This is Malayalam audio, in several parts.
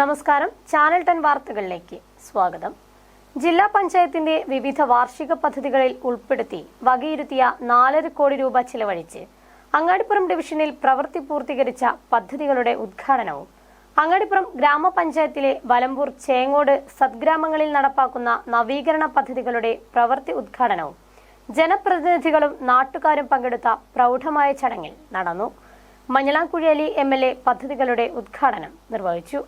നമസ്കാരം. ചാനൽ ടെൻ വാർത്തകളിലേക്ക് സ്വാഗതം. ജില്ലാ പഞ്ചായത്തിന്റെ വിവിധ വാർഷിക പദ്ധതികളിൽ ഉൾപ്പെടുത്തി വകയിരുത്തിയ നാലര കോടി രൂപ ചിലവഴിച്ച് അങ്ങാടിപ്പുറം ഡിവിഷനിൽ പ്രവൃത്തി പൂർത്തീകരിച്ച പദ്ധതികളുടെ ഉദ്ഘാടനവും അങ്ങാടിപ്പുറം ഗ്രാമപഞ്ചായത്തിലെ വലമ്പൂർ ചേങ്ങോട് സദ്ഗ്രാമങ്ങളിൽ നടപ്പാക്കുന്ന നവീകരണ പദ്ധതികളുടെ പ്രവൃത്തി ഉദ്ഘാടനവും ജനപ്രതിനിധികളും നാട്ടുകാരും പങ്കെടുത്ത പ്രൗഢമായ ചടങ്ങിൽ നടന്നു. മഞ്ഞളാംകുഴി എം എൽ എ പദ്ധതികളുടെ ഉദ്ഘാടനം നിർവഹിച്ചു.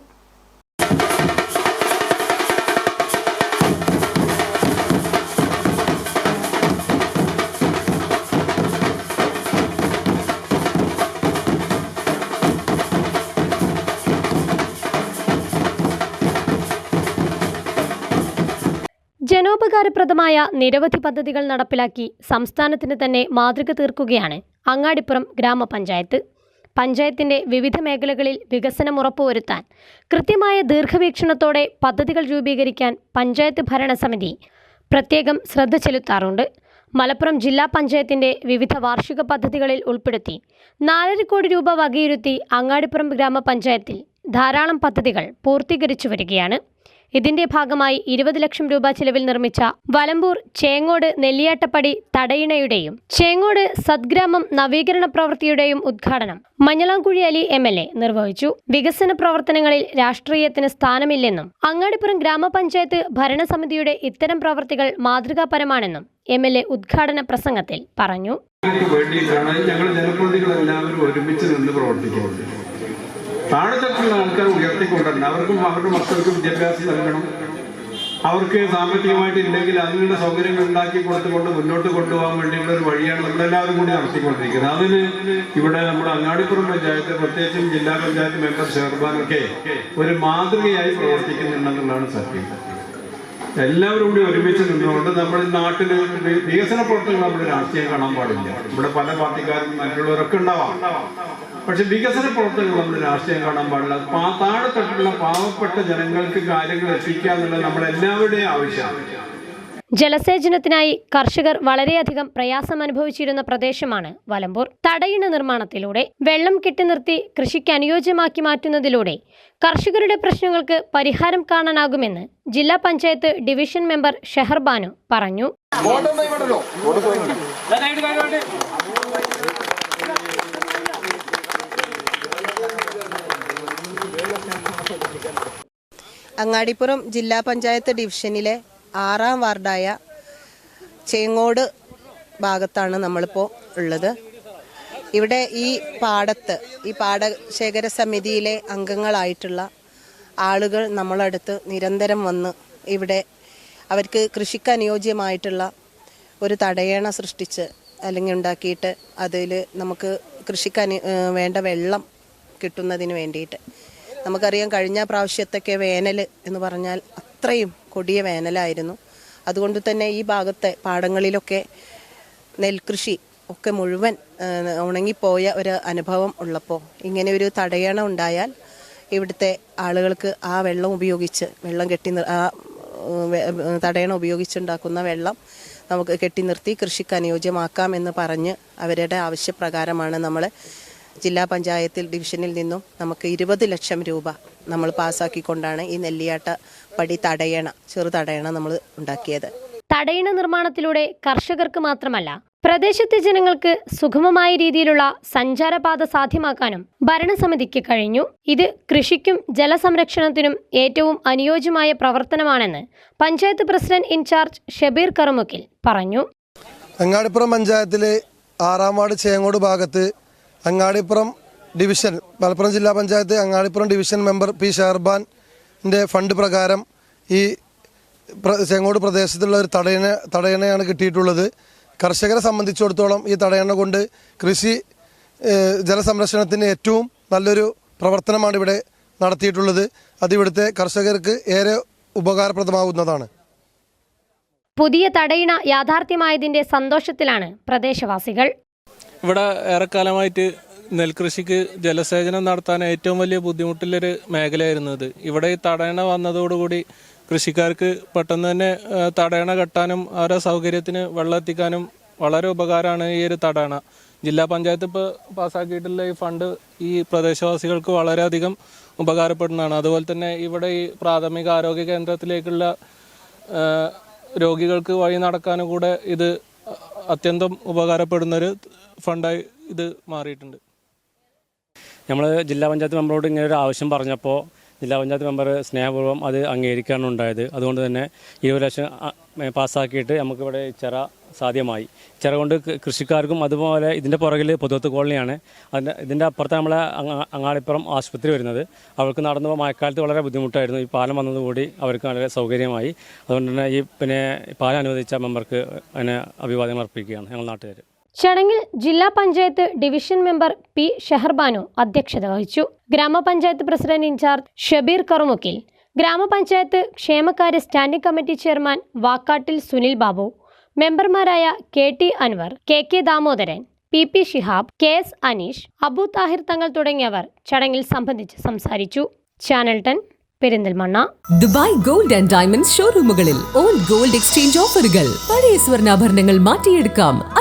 ജനോപകാരപ്രദമായ നിരവധി പദ്ധതികൾ നടപ്പിലാക്കി സംസ്ഥാനത്തിന് തന്നെ മാതൃക തീർക്കുകയാണ് അങ്ങാടിപ്പുറം ഗ്രാമപഞ്ചായത്ത്. പഞ്ചായത്തിന്റെ വിവിധ മേഖലകളിൽ വികസനം ഉറപ്പുവരുത്താൻ കൃത്യമായ ദീർഘവീക്ഷണത്തോടെ പദ്ധതികൾ രൂപീകരിക്കാൻ പഞ്ചായത്ത് ഭരണസമിതി പ്രത്യേകം ശ്രദ്ധ ചെലുത്താറുണ്ട്. മലപ്പുറം ജില്ലാ പഞ്ചായത്തിന്റെ വിവിധ വാർഷിക പദ്ധതികളിൽ ഉൾപ്പെടുത്തി നാലര കോടി രൂപ വകയിരുത്തി അങ്ങാടിപ്പുറം ഗ്രാമപഞ്ചായത്തിൽ ധാരാളം പദ്ധതികൾ പൂർത്തീകരിച്ചു വരികയാണ്. ഇതിന്റെ ഭാഗമായി ഇരുപത് ലക്ഷം രൂപ ചിലവിൽ നിർമ്മിച്ച വലമ്പൂർ ചേങ്ങോട് നെല്ലിയാട്ടപ്പടി തടയിണയുടെയും ചേങ്ങോട് സദ്ഗ്രാമം നവീകരണ പ്രവൃത്തിയുടെയും ഉദ്ഘാടനം Manjalamkuzhi Ali M L A നിർവഹിച്ചു. വികസന പ്രവർത്തനങ്ങളിൽ രാഷ്ട്രീയത്തിന് സ്ഥാനമില്ലെന്നും അങ്ങാടിപ്പുറം ഗ്രാമപഞ്ചായത്ത് ഭരണസമിതിയുടെ ഇത്തരം പ്രവൃത്തികൾ മാതൃകാപരമാണെന്നും എം എൽ എ ഉദ്ഘാടന പ്രസംഗത്തിൽ പറഞ്ഞു. വേണ്ടിയിട്ടാണ് ഞങ്ങൾ ജനപ്രതിനിധികൾ എല്ലാവരും ഒരുമിച്ച് നിന്ന് പ്രവർത്തിക്കുന്നത്. താഴെത്തട്ടിലുള്ള ആൾക്കാർ ഉയർത്തിക്കൊണ്ടുവരണം. അവർക്കും അവരുടെ മക്കൾക്ക് വിദ്യാഭ്യാസം നൽകണം. അവർക്ക് സാമ്പത്തികമായിട്ട് ഇല്ലെങ്കിൽ അതിനുള്ള സൗകര്യങ്ങൾ ഉണ്ടാക്കി കൊടുത്തുകൊണ്ട് മുന്നോട്ട് കൊണ്ടുപോകാൻ വേണ്ടിയുള്ള ഒരു വഴിയാണ് നമ്മളെല്ലാവരും കൂടി നടത്തിക്കൊണ്ടിരിക്കുന്നത്. അതിന് ഇവിടെ നമ്മുടെ അങ്ങാടിപ്പുറം പഞ്ചായത്ത് പ്രത്യേകിച്ചും ജില്ലാ പഞ്ചായത്ത് മെമ്പർ ഷെർബാനൊക്കെ ഒരു മാതൃകയായി പ്രവർത്തിക്കുന്നുണ്ടെന്നുള്ളതാണ് സത്യം. എല്ലാവരും കൂടി ഒരുമിച്ച് നിന്നുകൊണ്ട് നമ്മുടെ നാട്ടിൽ വികസന പ്രവർത്തനങ്ങൾ നമ്മുടെ രാഷ്ട്രീയം കാണാൻ പാടില്ല. ഇവിടെ പല പാർട്ടിക്കാരും മറ്റുള്ളവരൊക്കെ ഉണ്ടാവാം. പക്ഷെ വികസന പ്രവർത്തനങ്ങൾ നമ്മൾ രാഷ്ട്രീയം കാണാൻ പാടില്ല. താഴെത്തട്ടുള്ള താഴെത്തട്ടിലുള്ള പാവപ്പെട്ട ജനങ്ങൾക്ക് കാര്യങ്ങൾ എത്തിക്കുക എന്നുള്ളത് നമ്മളെല്ലാവരുടെയും ആവശ്യമാണ്. ജലസേചനത്തിനായി കർഷകർ വളരെയധികം പ്രയാസം അനുഭവിച്ചിരുന്ന പ്രദേശമാണ് വലമ്പൂർ. തടയിണ നിർമ്മാണത്തിലൂടെ വെള്ളം കെട്ടി നിർത്തി കൃഷിക്ക് അനുയോജ്യമാക്കി മാറ്റുന്നതിലൂടെ കർഷകരുടെ പ്രശ്നങ്ങൾക്ക് പരിഹാരം കാണാനാകുമെന്ന് ജില്ലാ പഞ്ചായത്ത് ഡിവിഷൻ മെമ്പർ ഷെഹർബാനു പറഞ്ഞു. അങ്ങാടിപ്പുറം ജില്ലാ പഞ്ചായത്ത് ഡിവിഷനിലെ ആറാം വാർഡായ ചേങ്ങോട് ഭാഗത്താണ് നമ്മളിപ്പോൾ ഉള്ളത്. ഇവിടെ ഈ പാടത്ത് ഈ പാടശേഖര സമിതിയിലെ അംഗങ്ങളായിട്ടുള്ള ആളുകൾ നമ്മളടുത്ത് നിരന്തരം വന്ന് ഇവിടെ അവർക്ക് കൃഷിക്ക് അനുയോജ്യമായിട്ടുള്ള ഒരു തടയണ സൃഷ്ടിച്ച് അല്ലെങ്കിൽ ഉണ്ടാക്കിയിട്ട് അതിൽ നമുക്ക് കൃഷിക്ക് വേണ്ട വെള്ളം കിട്ടുന്നതിന് വേണ്ടിയിട്ട് നമുക്കറിയാം കഴിഞ്ഞ പ്രാവശ്യത്തൊക്കെ വേനൽ എന്ന് പറഞ്ഞാൽ അത്രയും കൊടിയ വേനലായിരുന്നു. അതുകൊണ്ട് തന്നെ ഈ ഭാഗത്തെ പാടങ്ങളിലൊക്കെ നെൽകൃഷി ഒക്കെ മുഴുവൻ ഉണങ്ങിപ്പോയ ഒരു അനുഭവം ഉള്ളപ്പോൾ ഇങ്ങനെ ഒരു തടയണ ഉണ്ടായാൽ ഇവിടുത്തെ ആളുകൾക്ക് ആ വെള്ളം ഉപയോഗിച്ച് വെള്ളം കെട്ടി ആ തടയണ ഉപയോഗിച്ചുണ്ടാക്കുന്ന വെള്ളം നമുക്ക് കെട്ടി നിർത്തി കൃഷിക്ക് അനുയോജ്യമാക്കാം എന്ന് പറഞ്ഞ് അവരുടെ ആവശ്യപ്രകാരമാണ് നമ്മൾ ജില്ലാ പഞ്ചായത്തിൽ ഡിവിഷനിൽ നിന്നും നമുക്ക് ഇരുപത് ലക്ഷം രൂപ നമ്മൾ പാസ്സാക്കിക്കൊണ്ടാണ് ഈ നെല്ലിയാട്ട പടി തടയണ ചെറു തടയണ നമ്മൾ ഉണ്ടാക്കിയത്. തടയണ നിർമ്മാണത്തിലൂടെ കർഷകർക്ക് മാത്രമല്ല പ്രദേശത്തെ ജനങ്ങൾക്ക് സുഗമമായ രീതിയിലുള്ള സഞ്ചാരപാത സാധ്യമാക്കാനും ഭരണസമിതിക്ക് കഴിഞ്ഞു. ഇത് കൃഷിക്കും ജലസംരക്ഷണത്തിനും ഏറ്റവും അനുയോജ്യമായ പ്രവർത്തനമാണെന്ന് പഞ്ചായത്ത് പ്രസിഡന്റ് ഇൻചാർജ് ഷബീർ കറുമുക്കിൽ പറഞ്ഞു. അങ്ങാടിപ്പുറം പഞ്ചായത്തിലെ ആറാം വാർഡ് ചേങ്ങോട് ഭാഗത്ത് അങ്ങാടിപ്പുറം ഡിവിഷൻ മലപ്പുറം ജില്ലാ panchayat Angadipuram division member P ഷെർബാന്റെ fund പ്രകാരം ഈ ചെങ്ങോട് പ്രദേശത്തുള്ള ഒരു തടയണ തടയണയാണ് കിട്ടിയിട്ടുള്ളത്. കർഷകരെ സംബന്ധിച്ചിടത്തോളം ഈ തടയണ കൊണ്ട് കൃഷി ജലസംരക്ഷണത്തിന് ഏറ്റവും നല്ലൊരു പ്രവർത്തനമാണ് ഇവിടെ നടത്തിയിട്ടുള്ളത്. അത് ഇവിടുത്തെ കർഷകർക്ക് ഏറെ ഉപകാരപ്രദമാകുന്നതാണ്. പുതിയ തടയിണ യാഥാർത്ഥ്യമായതിന്റെ സന്തോഷത്തിലാണ് പ്രദേശവാസികൾ. ഇവിടെ ഏറെക്കാലമായിട്ട് നെൽകൃഷിക്ക് ജലസേചനം നടത്താൻ ഏറ്റവും വലിയ ബുദ്ധിമുട്ടുള്ളൊരു മേഖലയായിരുന്നു ഇത്. ഇവിടെ ഈ തടയണ വന്നതോടുകൂടി കൃഷിക്കാർക്ക് പെട്ടെന്ന് തന്നെ തടയണ കെട്ടാനും അവരുടെ സൗകര്യത്തിന് വെള്ളം എത്തിക്കാനും വളരെ ഉപകാരമാണ് ഈ ഒരു തടയണ. ജില്ലാ പഞ്ചായത്ത് ഇപ്പോൾ പാസ്സാക്കിയിട്ടുള്ള ഈ ഫണ്ട് ഈ പ്രദേശവാസികൾക്ക് വളരെയധികം ഉപകാരപ്പെടുന്നതാണ്. അതുപോലെ തന്നെ ഇവിടെ ഈ പ്രാഥമിക ആരോഗ്യ കേന്ദ്രത്തിലേക്കുള്ള രോഗികൾക്ക് വഴി നടക്കാനും കൂടെ ഇത് അത്യന്തം ഉപകാരപ്പെടുന്നൊരു ഫണ്ടായി ഇത് മാറിയിട്ടുണ്ട്. നമ്മൾ ജില്ലാ പഞ്ചായത്ത് മെമ്പറോട് ഇങ്ങനെ ഒരു ആവശ്യം പറഞ്ഞപ്പോൾ ജില്ലാ പഞ്ചായത്ത് മെമ്പർ സ്നേഹപൂർവം അത് അംഗീകരിക്കാണ് ഉണ്ടായത്. അതുകൊണ്ട് തന്നെ ഇരുപത് ലക്ഷം പാസ്സാക്കിയിട്ട് നമുക്കിവിടെ ചിറ സാധ്യമായി. ചിറ കൊണ്ട് കൃഷിക്കാർക്കും അതുപോലെ ഇതിന്റെ പുറകിൽ പൊതുവത്ത് കോളനിയാണ്. അതിന്റെ ഇതിന്റെ അപ്പുറത്ത് നമ്മളെ അങ്ങ- അങ്ങാടിപ്പുറം ആശുപത്രി വരുന്നത്. അവർക്ക് നടന്നു മഴക്കാലത്ത് വളരെ ബുദ്ധിമുട്ടായിരുന്നു. ഈ പാലം വന്നതുകൂടി അവർക്ക് വളരെ സൗകര്യമായി. അതുകൊണ്ട് തന്നെ ഈ പിന്നെ പാലം അനുവദിച്ച മെമ്പർക്ക് അതിനെ അഭിവാദ്യങ്ങൾ അർപ്പിക്കുകയാണ് ഞങ്ങൾ നാട്ടുകാർ ചടങ്ങിൽ ജില്ലാ panchayat division member P Sheharbanu അധ്യക്ഷത വഹിച്ചു. ഗ്രാമപഞ്ചായത്ത് പ്രസിഡന്റ് ഇൻചാർജ് ഷബീർ കറുമുക്കിൽ ഗ്രാമപഞ്ചായത്ത് ക്ഷേമകാര്യ standing committee chairman Vakkattil Sunil Babu മെമ്പർമാരായ K T Anwar K K Damodaran P P Shihab K S Aneesh Abu Thahir Thangal തുടങ്ങിയവർ ചടങ്ങിൽ സംബന്ധിച്ച് സംസാരിച്ചു. Channel ten Perinthalmanna. Dubai gold and diamond ഷോറൂമുകളിൽ old gold exchange ഓഫറുകൾ. പഴയ സ്വർണാഭരണങ്ങൾ മാറ്റിയെടുക്കാം.